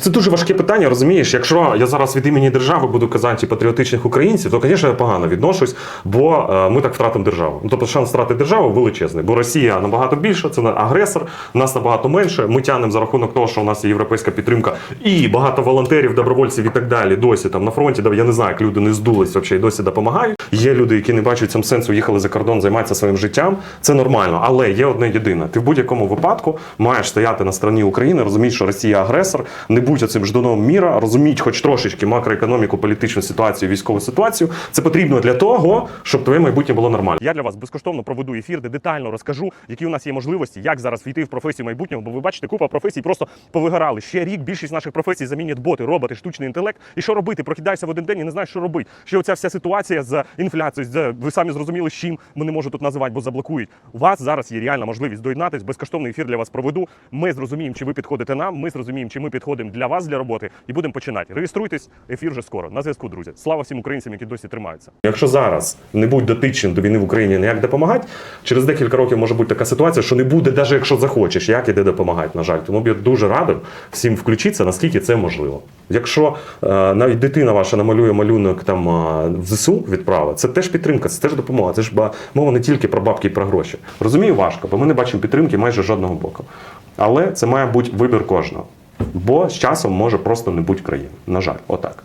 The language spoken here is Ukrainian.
Це дуже важке питання, розумієш? Якщо я зараз від імені держави буду казати патріотичних українців, то, звісно, я погано відношусь, бо е, ми так втратимо державу. Ну, тобто шанс втрати державу величезний, бо Росія набагато більше, це агресор, нас набагато менше. Ми тянемо за рахунок того, що у нас є європейська підтримка і багато волонтерів, добровольців і так далі. Досі там на фронті, я не знаю, як люди не здулись взагалі, досі допомагають. Є люди, які не бачать цим сенсу, їхали за кордон, займаються своїм життям. Це нормально, але є одне єдине. Ти в будь-якому випадку маєш стояти на стороні України, розумієш, що Росія агресор, не будь цим ждуном міра, розуміть хоч трошечки макроекономіку, політичну ситуацію, військову ситуацію. Це потрібно для того, щоб твоє майбутнє було нормально. Я для вас безкоштовно проведу ефір, де детально розкажу, які у нас є можливості, як зараз війти в професію майбутнього. Бо ви бачите, купа професій просто повигорали. Ще рік більшість наших професій замінять боти, роботи, штучний інтелект. І що робити? Прокидаєшся в один день і не знаєш, що робити. Ще оця вся ситуація з інфляцією, з ви самі зрозуміли, з чим ми не можу тут називати, бо заблокують. У вас зараз є реальна можливість доєднатись. Безкоштовний ефір для вас проведу. Ми зрозуміємо, чи ви підходите нам. Ми зрозуміємо, чи ми підходимо для вас для роботи, і будемо починати. Реєструйтесь, ефір вже скоро. На зв'язку, друзі. Слава всім українцям, які досі тримаються. Якщо зараз не будь дотичним до війни в Україні, ніяк допомагати, через декілька років може бути така ситуація, що не буде, навіть якщо захочеш, як іде допомагати. На жаль, тому б я дуже радив всім включитися, наскільки це можливо. Якщо е, навіть дитина ваша намалює малюнок там е, в ЗСУ відправить, це теж підтримка, це теж допомога. Це ж мова не тільки про бабки і про гроші. Розумію, важко, бо ми не бачимо підтримки майже жодного боку. Але це має бути вибір кожного. Бо з часом може просто не бути країни. На жаль, отак.